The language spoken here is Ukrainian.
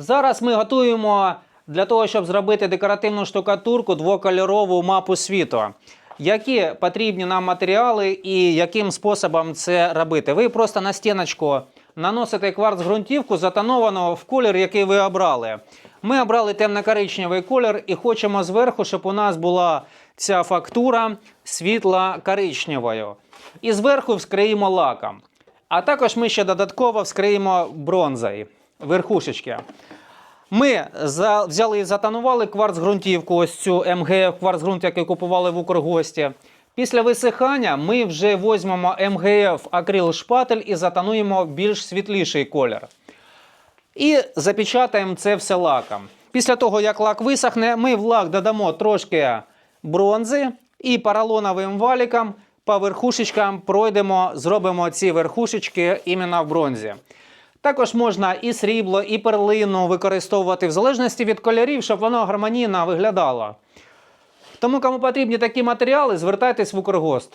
Зараз ми готуємо для того, щоб зробити декоративну штукатурку двокольорову мапу світу. Які потрібні нам матеріали і яким способом це робити? Ви просто на стіночку наносите кварц-ґрунтівку, затоновану в колір, який ви обрали. Ми обрали темно-коричневий колір і хочемо зверху, щоб у нас була ця фактура світла-коричневою. І зверху вскриємо лаком. А також ми ще додатково вскриємо бронзою верхушечки. Ми за, взяли і затонували кварц-ґрунтівку, ось цю МГФ кварц-ґрунт, який купували в Укргості. Після висихання ми вже візьмемо МГФ акрил шпатель і затонуємо в більш світліший колір. І запечатаємо це все лаком. Після того, як лак висохне, ми в лак додамо трошки бронзи і поролоновим валіком по верхушечкам пройдемо, зробимо ці верхушечки іменно в бронзі. Також можна і срібло, і перлину використовувати в залежності від кольорів, щоб воно гармонійно виглядало. Тому, кому потрібні такі матеріали, звертайтесь в Укргост.